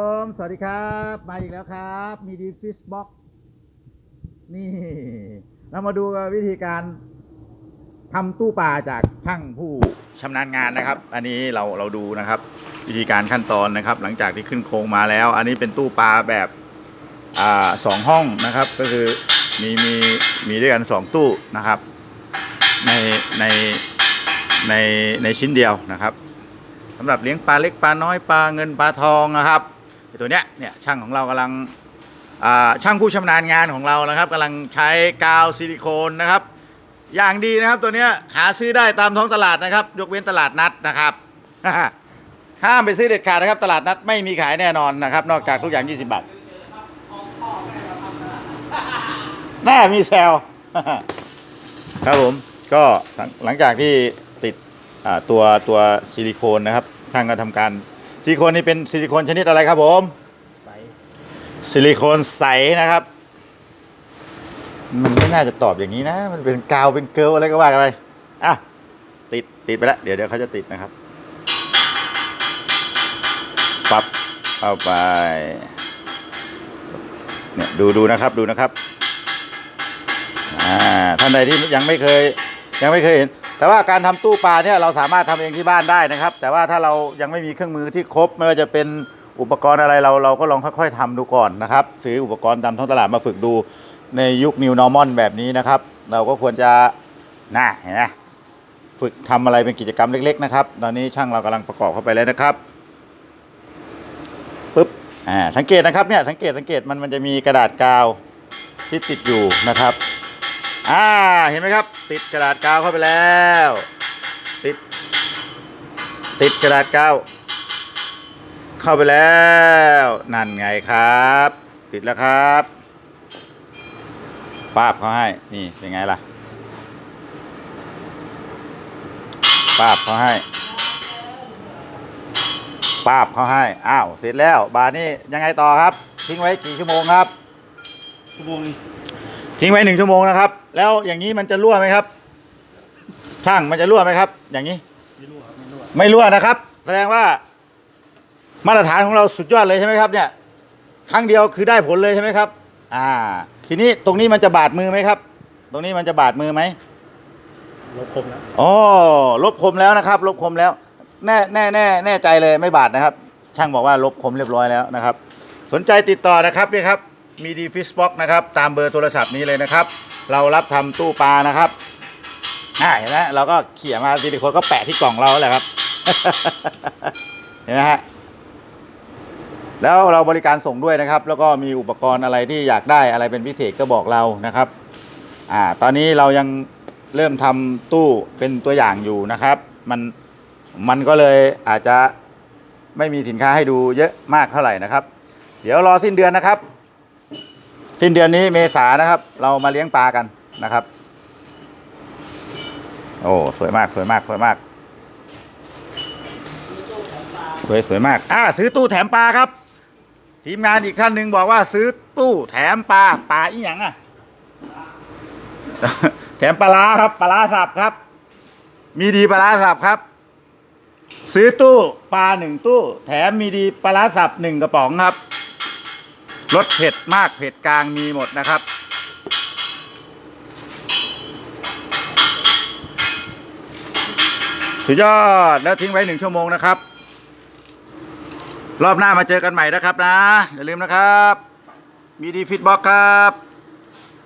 ผมสวัสดีครับ มาอีกแล้วครับ มีดีฟิชบ็อกนี่ เรามาดูวิธีการทำตู้ปลาจากช่างผู้ชำนาญงานนะครับ อันนี้เราเราดูนะครับ วิธีการขั้นตอนนะครับ หลังจากที่ขึ้นโครงมาแล้ว อันนี้เป็นตู้ปลาแบบอ่าสองห้องนะครับ ก็คือมีมีมีด้วยกันสองตู้นะครับ ในในในในชิ้นเดียวนะครับสำหรับเลี้ยงปลาเล็กปลาน้อยปลาเงินปลาทองนะครับ ตัวเนี้ยเนี่ยช่างของเรากำลังช่างผู้ชำนาญงานของเรานะครับกำลังใช้กาวซิลิโคนนะครับ อย่างดีนะครับตัวเนี้ยหาซื้อได้ตามท้องตลาดนะครับ ยกเว้นตลาดนัดนะครับห้ามไปซื้อเด็ดขาดนะครับ ตลาดนัดไม่มีขายแน่นอนนะครับ นอกจากทุกอย่าง 20 บาทแน่มีแซลครับผมก็หลังจากที่ติดตัวตัวซิลิโคนนะครับช่างก็ทำการ ซิลิโคนนี่เป็นซิลิโคนชนิดอะไรครับผมใสซิลิโคนใสนะครับ มันไม่น่าจะตอบอย่างนี้นะ มันเป็นกาวเป็นเกลียวอะไรก็ว่ากันไปอะติดติดไปแล้วเดี๋ยวเดี๋ยวเขาจะติดนะครับปับเข้าไปเนี่ยดูดูนะครับดูนะครับอ่าท่านใดที่ยังไม่เคยยังไม่เคยเห็น แต่ว่าการทำตู้ปลาเนี่ยเราสามารถทำเองที่บ้านได้นะครับ แต่ว่าถ้าเรายังไม่มีเครื่องมือที่ครบไม่ว่าจะเป็นอุปกรณ์อะไรเราเราก็ลองค่อย ๆทำดูก่อนนะครับซื้ออุปกรณ์ตามท้องตลาดมาฝึกดูในยุค New Normal แบบนี้นะครับ เราก็ควรจะน่าเห็นไหมฝึกทำอะไรเป็นกิจกรรมเล็ก ๆ นะครับ ตอนนี้ช่างเรากำลังประกอบเข้าไปแล้วนะครับปึ๊บอ่าสังเกตนะครับเนี่ยสังเกตสังเกตมันมันจะมีกระดาษกาวที่ติดอยู่นะครับ อ่าเห็นไหมครับ ติดกระดาษกาวเข้าไปแล้ว ติด ติดกระดาษกาวเข้าไปแล้ว นั่นไงครับ ติดแล้วครับป้าบเขาให้นี่เป็นไงล่ะป้าบเขาให้ป้าบเขาให้ อ้าว เสร็จแล้ว บาทนี้ยังไงต่อครับ ทิ้งไว้กี่ชั่วโมงครับชั่วโมง ทิ้งไว้หนึ่งชั่วโมงนะครับ แล้วอย่างนี้มันจะรั่วไหมครับ ช่างมันจะรั่วไหมครับ อย่างนี้ ไม่รั่วครับไม่รั่วไม่รั่วนะครับ แสดงว่า มาตรฐานของเราสุดยอดเลยใช่ไหมครับ เนี่ยครั้งเดียวคือได้ผลเลยใช่ไหมครับ อ่า ทีนี้ตรงนี้มันจะบาดมือไหมครับ ตรงนี้มันจะบาดมือไหมลบคมแล้วอ๋อลบคมแล้วนะครับ ลบคมแล้ว แน่แน่แน่แน่ใจเลยไม่บาดนะครับ ช่างบอกว่าลบคมเรียบร้อยแล้วนะครับ สนใจติดต่อนะครับนี่ครับ มีดีฟิชบ็อกนะครับ ตามเบอร์โทรศัพท์นี้เลยนะครับ เรารับทำตู้ปลานะครับอ่าเห็นไหมเราก็เขี่ยมาซิลิโคนก็แปะที่กล่องเราแล้วแหละครับ เห็นไหมฮะแล้วเราบริการส่งด้วยนะครับ แล้วก็มีอุปกรณ์อะไรที่อยากได้อะไรเป็นพิเศษก็บอกเรานะครับ อ่า ตอนนี้เรายังเริ่มทำตู้เป็นตัวอย่างอยู่นะครับ มันมันก็เลยอาจจะไม่มีสินค้าให้ดูเยอะมากเท่าไหร่นะครับ เดี๋ยวรอสิ้นเดือนนะครับ สิ้นเดือนนี้เมษานะครับ เรามาเลี้ยงปลากันนะครับ โอ้สวยมากสวยมากสวยมากสวยสวยมาก อ่า ซื้อตู้แถมปลาครับ ทีมงานอีกท่านหนึ่งบอกว่าซื้อตู้แถมปลาปลาอีหยังอะ แถมปลาร้าครับปลาร้าสับครับ มีดีปลาร้าสับครับ ซื้อตู้ปลาหนึ่งตู้ แถมมีดีปลาร้าสับหนึ่งกระป๋องครับ รสเผ็ดมากเผ็ดกลางมีหมดนะครับ สุดยอดแล้วทิ้งไว้หนึ่งชั่วโมงนะครับ รอบหน้ามาเจอกันใหม่นะครับนะ อย่าลืมนะครับ มีดีฟิตบ็อกครับ